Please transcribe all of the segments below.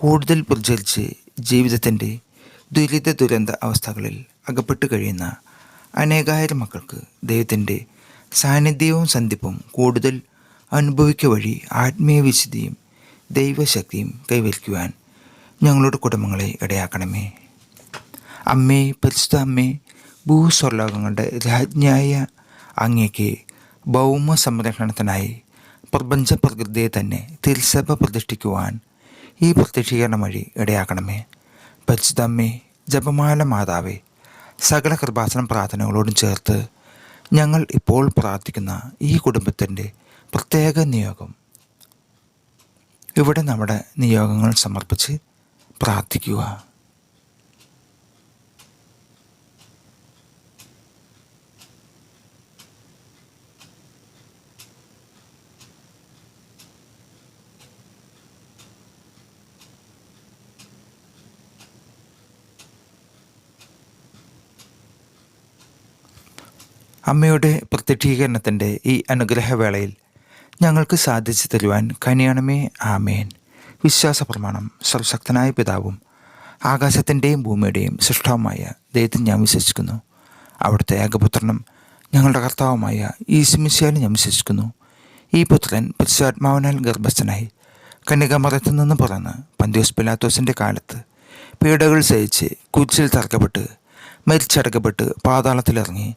കൂടുതൽ പ്രചരിച്ച് ജീവിതത്തിന്റെ ദുരിത ദുരന്ത അവസ്ഥകളിൽ അകപ്പെട്ട് കഴിയുന്ന അനേകായിരം മക്കൾക്ക് ദൈവത്തിന്റെ സാന്നിധ്യവും സന്ധിപ്പും കൂടുതൽ അനുഭവിക്ക വഴി ആത്മീയ വിശുദ്ധിയും ദൈവശക്തിയും കൈവരിക്കുവാൻ ഞങ്ങളുടെ കുടുംബങ്ങളെ ഇടയാക്കണമേ. അമ്മേ പരിശുദ്ധ അമ്മേ ഭൂസ്വർലോകങ്ങളുടെ രാജ്ഞിയായ അങ്ങേക്ക് ഭൗമ സംരക്ഷണത്തിനായി പ്രപഞ്ച പ്രകൃതിയെ തന്നെ തിരുസഭ പ്രതിഷ്ഠിക്കുവാൻ ഈ പ്രത്യക്ഷീകരണം വഴി ഇടയാക്കണമേ. പരിശുദ്ധമ്മേ ജപമാല മാതാവേ സകല കൃപാസനം പ്രാർത്ഥനകളോടും ചേർത്ത് ഞങ്ങൾ ഇപ്പോൾ പ്രാർത്ഥിക്കുന്ന ഈ കുടുംബത്തിന്റെ പ്രത്യേക നിയോഗം. ഇവിടെ നമ്മുടെ നിയോഗങ്ങൾ സമർപ്പിച്ച് പ്രാർത്ഥിക്കുക. അമ്മയുടെ പ്രത്യക്ഷീകരണത്തിന്റെ ഈ അനുഗ്രഹവേളയിൽ ഞങ്ങൾക്ക് സാധിച്ചു തരുവാൻ കനിയണമേ. ആമേൻ. വിശ്വാസ പ്രമാണം സർവശക്തനായ പിതാവും ആകാശത്തിന്റെയും ഭൂമിയുടെയും സൃഷ്ടാവുമായ ദൈവത്തിൽ ഞാൻ വിശ്വസിക്കുന്നു. അവിടുത്തെ ഏകപുത്രനും ഞങ്ങളുടെ കർത്താവുമായ ഈശ്മിശയാലും ഞാൻ വിശ്വസിക്കുന്നു. ഈ പുത്രൻ പരിശുദ്ധാത്മാവിനാൽ ഗർഭസ്ഥനായി കന്യകമറത്തു നിന്ന് പുറന്ന് പന്തിയോസ് പിലാത്തോസിന്റെ കാലത്ത് പീഡകൾ സഹിച്ച് കുച്ചിൽ തറക്കപ്പെട്ട് മരിച്ചടക്കപ്പെട്ട് പാതാളത്തിലിറങ്ങി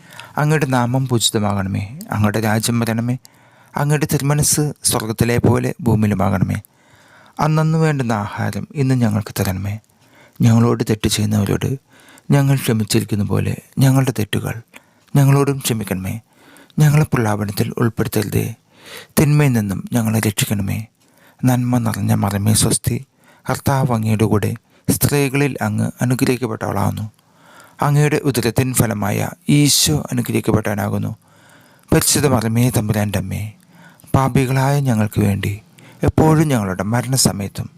അങ്ങയുടെ നാമം പൂജിതമാകണമേ. അങ്ങയുടെ രാജ്യം വരണമേ. അങ്ങയുടെ തിരുമനസ് സ്വർഗത്തിലെ പോലെ ഭൂമിയിലുമാകണമേ. അന്നു വേണ്ടുന്ന ആഹാരം ഇന്ന് ഞങ്ങൾക്ക് തരണമേ. ഞങ്ങളോട് തെറ്റ് ചെയ്യുന്നവരോട് ഞങ്ങൾ ക്ഷമിച്ചിരിക്കുന്ന പോലെ ഞങ്ങളുടെ തെറ്റുകൾ ഞങ്ങളോടും ക്ഷമിക്കണമേ. ഞങ്ങളെ പ്രലാപനത്തിൽ ഉൾപ്പെടുത്തരുതേ. തിന്മയിൽ നിന്നും ഞങ്ങളെ രക്ഷിക്കണമേ. നന്മ നിറഞ്ഞ മറമേ സ്വസ്തി. കർത്താവ് അങ്ങയുടെ കൂടെ സ്ത്രീകളിൽ അങ്ങ് അനുഗ്രഹിക്കപ്പെട്ടവളാവുന്നു. അങ്ങയുടെ ഉദരത്തിൻ ഫലമായ ഈശോ അനുഗ്രഹിക്കപ്പെട്ടാനാകുന്നു പരിശുദ്ധ മറമേ തമ്പുരാന്റെ അമ്മേ പാപികളായ ഞങ്ങൾക്ക് വേണ്ടി എപ്പോഴും ഞങ്ങളുടെ മരണസമയത്തും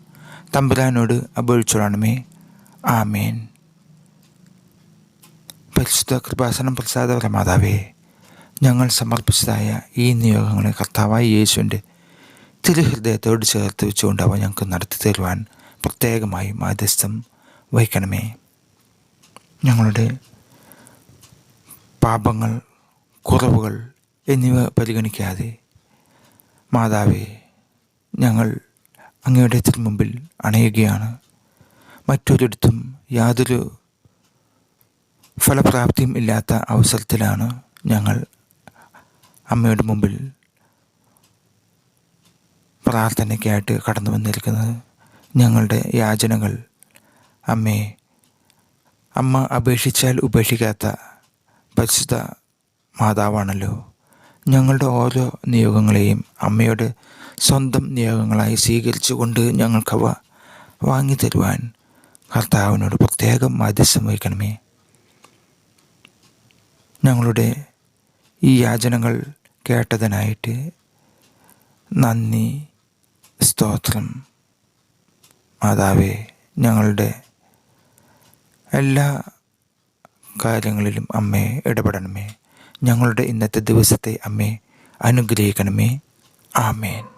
തമ്പുരാനോട് അപേക്ഷിച്ചോളണമേ. ആമേൻ. പരിശുദ്ധ കൃപാസനം പ്രസാദ മാതാവേ ഞങ്ങൾ സമർപ്പിച്ചതായ ഈ നിയോഗങ്ങളെ കർത്താവായ യേശുവിന്റെ തിരുഹൃദയത്തോട് ചേർത്ത് വെച്ചുകൊണ്ടാവാൻ ഞങ്ങൾക്ക് നടത്തി തരുവാൻ പ്രത്യേകമായി മാധ്യസ്ഥം വഹിക്കണമേ. ഞങ്ങളുടെ പാപങ്ങൾ കുറവുകൾ എന്നിവ പരിഗണിക്കാതെ മാതാവേ ഞങ്ങൾ അങ്ങയുടെ തിരുമുമ്പിൽ അണയുകയാണ്. മറ്റൊരിടത്തും യാതൊരു ഫലപ്രാപ്തിയും ഇല്ലാത്ത അവസരത്തിലാണ് ഞങ്ങൾ അമ്മയുടെ മുമ്പിൽ പ്രാർത്ഥനയ്ക്കായിട്ട് കടന്നു വന്നിരിക്കുന്നത് ഞങ്ങളുടെ യാചനകൾ അമ്മേ അമ്മ അപേക്ഷിച്ചാൽ ഉപേക്ഷിക്കാത്ത പരിശുദ്ധ മാതാവാണല്ലോ. ഞങ്ങളുടെ ഓരോ നിയോഗങ്ങളെയും അമ്മയുടെ സ്വന്തം നിയോഗങ്ങളായി സ്വീകരിച്ചുകൊണ്ട് ഞങ്ങൾക്കവ വാങ്ങി തരുവാൻ കർത്താവിനോട് പ്രത്യേകം മാധ്യസ്ഥം വഹിക്കണമേ. ഞങ്ങളുടെ ഈ യാചനകൾ കേട്ടതിനായിട്ട് നന്ദി സ്തോത്രം. മാതാവേ ഞങ്ങളുടെ എല്ലാ കാര്യങ്ങളിലും അമ്മേ ഇടപെടണമേ. ഞങ്ങളുടെ ഇന്നത്തെ ദിവസത്തെ അമ്മേ അനുഗ്രഹിക്കണമേ. ആമേൻ.